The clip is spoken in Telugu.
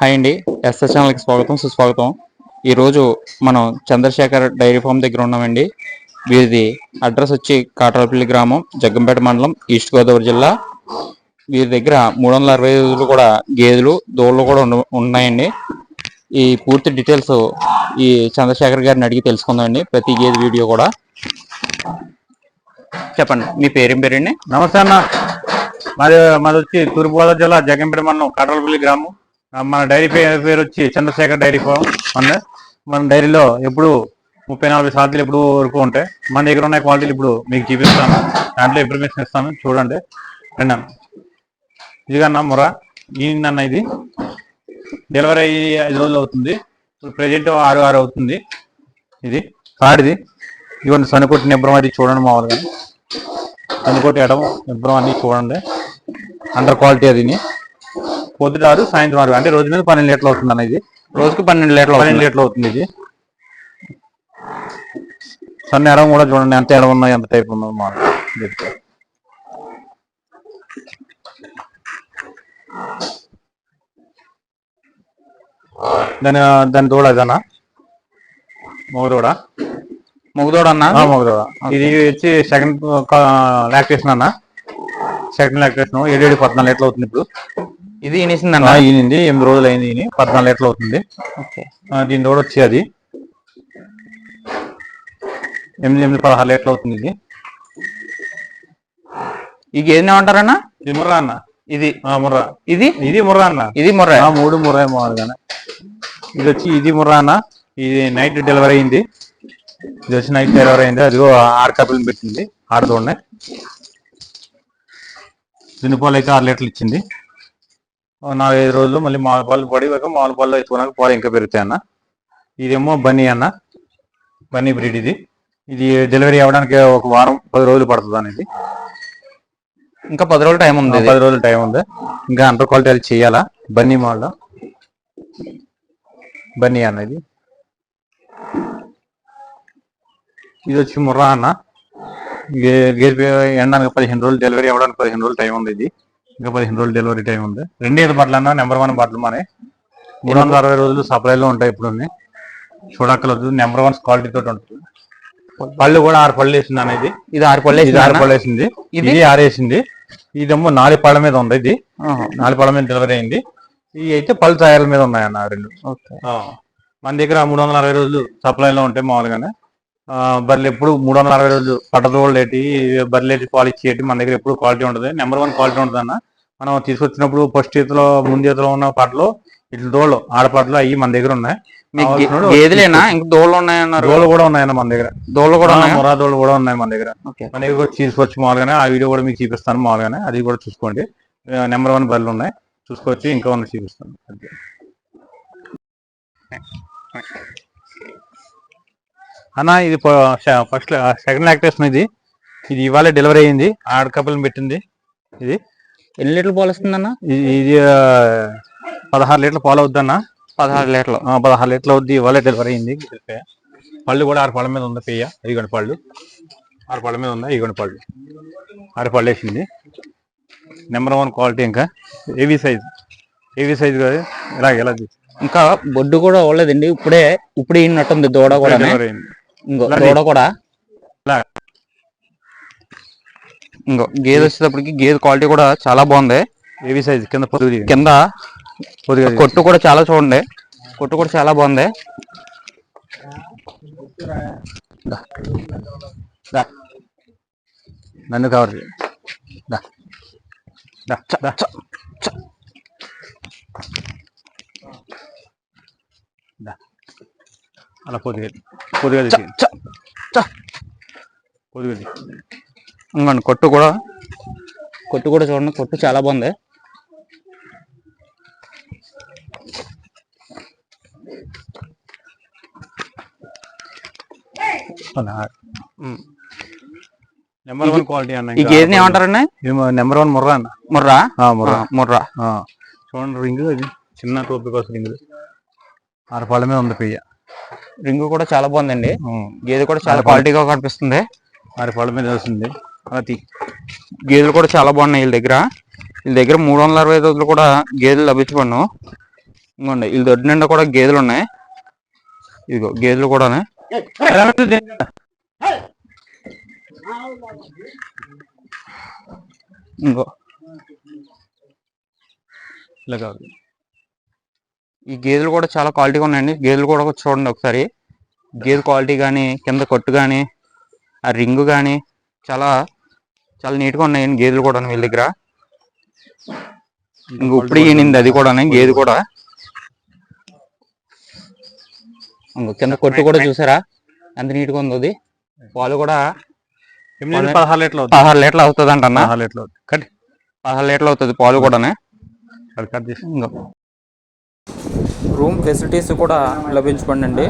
హాయ్ అండి ఎస్ఎస్ ఛానల్కి స్వాగతం సుస్వాగతం. ఈరోజు మనం చంద్రశేఖర్ డైరీ ఫామ్ దగ్గర ఉన్నామండి. వీరిది అడ్రస్ వచ్చి కాట్రాపల్లి గ్రామం జగ్గంపేట మండలం ఈస్ట్ గోదావరి జిల్లా. వీరి దగ్గర మూడు వందల అరవై ఐదు కూడా గేదెలు దోళ్ళు కూడా ఉన్నాయండి. ఈ పూర్తి డీటెయిల్స్ ఈ చంద్రశేఖర్ గారిని అడిగి తెలుసుకుందామండి ప్రతి గేదె వీడియో కూడా. చెప్పండి మీ పేరేం పేరండి? నమస్తే అన్న. మాది మాది వచ్చి తూర్పుగోదావరి జిల్లా జగ్గంపేట మండలం కటరపల్లి గ్రామం. మన డైరీ పేరు పేరు వచ్చి చంద్రశేఖర్ డైరీ ఫామ్ మన మన డైరీలో ఎప్పుడు ముప్పై నలభై సార్లు ఎప్పుడు వరకు ఉంటాయి. మన దగ్గర ఉన్న క్వాలిటీలు ఇప్పుడు మీకు చూపిస్తాను. దాంట్లో ఇన్ఫర్మేషన్ ఇస్తాను. చూడండి. రండి ఇది కన్నా అన్న ముర. అన్న ఇది. డెలివరీ అయ్యి ఐదు రోజులు అవుతుంది. ఇప్పుడు ప్రజెంట్ ఆరు ఆరు అవుతుంది. ఇది కాడిది ఇవన్నీ సనుకొట్టి నిబ్రం అది చూడండి మామూలుగా. అందుకోటి ఎడం ఇద్దరం అన్ని చూడండి. అండర్ క్వాలిటీ అది పొద్దుట ఆరు సాయంత్రం ఆరు. అంటే రోజు మీద పన్నెండు లీటర్లు అవుతుంది అన్న ఇది. రోజుకి పన్నెండు లీటర్లు పన్నెండు. లీటర్లు అవుతుంది ఇది. సన్న ఎడం కూడా చూడండి ఎంత ఎడం ఉన్నాయి ఎంత టైప్ ఉన్నది మా దాని దాని తోడ ఇదన్నా మొగదోడ. మొగదోడన్నా మొగదోడ. ఇది వచ్చి సెకండ్ లాక్టేషన్ అన్న. సెకండ్ లాక్టేషన్ ఏడు ఏడు పద్నాలుగు లీటర్లు అవుతుంది ఇప్పుడు. ఇది ఇనిసిందన్న ఈనింది. ఎనిమిది రోజులు అయింది ఈయన పద్నాలుగు లీటర్లు అవుతుంది. దీని తోడు వచ్చి అది. ఎనిమిది ఎనిమిది పదహారు లీటర్లు అవుతుంది ఇది. ఈ గేదెని ఏమంటారన్నా? ఇది ముర్రా అన్న. ఇది. ఆ, ముర్రా. ఇది? ఇది ముర్రా అన్న. ఇది మొర్ర. మూడు ముర్రా మామూలుగానే. ఇది వచ్చి ఇది ముర్రా అన్న. ఇది నైట్ డెలివరీ అయింది. ఇది వచ్చి నైట్ డెలివరీ అయింది. అదిగో ఆరు కప్పులు పెట్టింది. ఆడతోనే దీని పాలు అయితే ఆరు లీటర్లు ఇచ్చింది. నాలుగైదు రోజులు మళ్ళీ మామూలు పాలు పడి మామూలు పాలు ఎత్తుకున్నాక పాలు ఇంకా పెరుగుతాయి అన్న. ఇదేమో బన్నీ అన్న. బన్నీ బ్రీడ్ ఇది. ఇది డెలివరీ అవ్వడానికి ఒక వారం పది రోజులు పడుతుంది అనేది. ఇంకా పది రోజులు టైం ఉంది. పది రోజులు టైం ఉంది. ఇంకా అంటర్ క్వాలిటీ చేయాలా? బన్నీ మోడల్ బన్నీ అన్న ఇది. ఇది వచ్చి ముర్రా అన్న. ఎండడానికి పదిహేను రోజులు డెలివరీ అవ్వడానికి పదిహేను రోజులు టైం ఉంది ఇది. ఇంకా పదిహేను రోజులు డెలివరీ టైం ఉంది. రెండే బట్టలు అన్న నెంబర్ వన్ బట్టలు మానే. మూడు వందల అరవై రోజులు సప్లైలో ఉంటాయి ఇప్పుడు చూడక్కర్లేదు నెంబర్ వన్ క్వాలిటీ తోటి ఉంటుంది. పళ్ళు కూడా ఆరు పళ్ళు వేసింది అనేది ఇది. ఆరు పళ్ళు ఇది ఆరు? పళ్ళు వేసింది. ఇది? ఆరేసింది ఇదేమో నాలుగు పళ్ళ మీద ఉంది ఇది. నాలుగు పళ్ళ మీద డెలివరీ అయింది. ఇవి అయితే పళ్ళు ఛాయల మీద ఉన్నాయన్న రెండు. మన దగ్గర మూడు వందల అరవై రోజులు సప్లైలో ఉంటాయి మామూలుగానే. బర్రెలు ఎప్పుడు మూడు వందల అరవై రోజులు పట్టదోళ్ళు ఏంటి బర్రెలు ఏంటి క్వాలిటీ ఏంటి మన దగ్గర ఎప్పుడు క్వాలిటీ ఉంటుంది నెంబర్ వన్ క్వాలిటీ ఉంటుంది అన్న మనం తీసుకొచ్చినప్పుడు ఫస్ట్ చేతిలో ముందు చేతిలో ఉన్న పట్టలు ఇట్లా దోళ్ళు ఆడపట్లు అవి మన దగ్గర ఉన్నాయి. గేదెలేనా ఇంకా దోళ్ళు ఉన్నాయన్నారు. దోళ్ళు కూడా ఉన్నాయన్న మన దగ్గర. దోళ్ళు కూడా ఉన్నాయా? మొరా దోళ్ళు కూడా ఉన్నాయి మన దగ్గర. మన దగ్గర కూడా మామూలుగానే ఆ వీడియో కూడా మీకు చూపిస్తాను మామూలుగానే. అది కూడా చూసుకోండి. నెంబర్ వన్ బర్రెలు ఉన్నాయి. చూసుకొచ్చి ఇంకా ఉన్నాయి చూపిస్తాను. అన్న ఇది ఫస్ట్ సెకండ్ లాక్టేషన్ ఇది. ఇది ఇవాళ డెలివరీ అయింది. ఆడ కప్పులు పెట్టింది. ఇది. ఎన్ని లీటర్లు పాలు ఇస్తుందన్న ఇది పదహారు లీటర్ల పాలు అవుద్దన్న పదహారు లీటర్లు. పదహారు లీటర్లు అవుద్ది ఇవాళ డెలివరీ అయింది. పళ్ళు కూడా ఆరు పళ్ళ మీద ఉంది పెయ్య? ఇదిగోండి పళ్ళు. ఆరు పళ్ళ మీద ఉన్నాయి ఇదిగోండి పళ్ళు. ఆరు పళ్ళు వేసింది. నెంబర్ వన్ క్వాలిటీ ఇంకా. ఏవి సైజ్ ఏవి సైజ్ కాదు? ఇలా ఎలా ఇంకా బొడ్డు కూడా అవ్వలేదండి ఇప్పుడే ఇప్పుడు ఈనట్టుంది దూడ కూడా ఇంకో దూడ కూడా ఇలా ఇంకో గేదె వచ్చేటప్పటికి గేదె క్వాలిటీ కూడా చాలా బాగుంది. ఏవి సైజ్ కింద పొదుగు దిగి. కింద. కొట్టు కూడా చాలా చూడండి. కొట్టు కూడా చాలా బాగుంది. నన్ను కవర్. అలా చ, చ. పొదిగా ఇంకోండి కొట్టు కూడా. కొట్టు కూడా చూడండి కొట్టు చాలా బాగుంది. నెంబర్ వన్ క్వాలిటీ అన్న ఈ గేదెని ఏమంటారండి? నెంబర్ వన్ ముర్రా అన్న. ముర్రా? ఆ, ముర్రా. ముర్రా. ఆ, చూడండి రింగ్ అది చిన్న టోపీ కోసం రింగ్. మీద ఉంది పెయ్య. రింగు కూడా చాలా బాగుందండి. గేదె కూడా చాలా క్వాలిటీగా కనిపిస్తుంది. ఆరు పళ్ళ మీద వస్తుంది అది. గేదెలు కూడా చాలా బాగున్నాయి వీళ్ళ దగ్గర. వీళ్ళ దగ్గర మూడు వందల అరవై ఐదు రోజులు కూడా గేదెలు లభించబడును. ఇంకోండి వీళ్ళ దొడ్డు నిండా కూడా గేదెలు ఉన్నాయి ఇదిగో గేదెలు కూడా ఇంకో. ఇలా కాదు. ఈ గేదెలు కూడా చాలా క్వాలిటీగా ఉన్నాయండి. గేదెలు కూడా చూడండి ఒకసారి. గేదె క్వాలిటీ కానీ కింద కొట్టు కానీ ఆ రింగు కానీ చాలా చాలా నీట్గా ఉన్నాయండి గేదెలు కూడా వీళ్ళ దగ్గర. ఇంక ఇప్పుడు ఈనింది అది కూడా గేదె కూడా. ఇంకో కింద కొట్టు కూడా చూసారా? ఎంత నీట్గా ఉందో అది. పాలు కూడా పదహారు లీటర్లు అవుతుంది. పదహారు లీటర్లు అవుతుంది అంట పదహారు లీటర్లు అవుతుంది. కట్. పదహారు లీటర్లు అవుతుంది పాలు కూడానే. అది కట్ చేసి. ఇంకా. రూమ్ ఫెసిలిటీస్ కూడా లభించుకోండి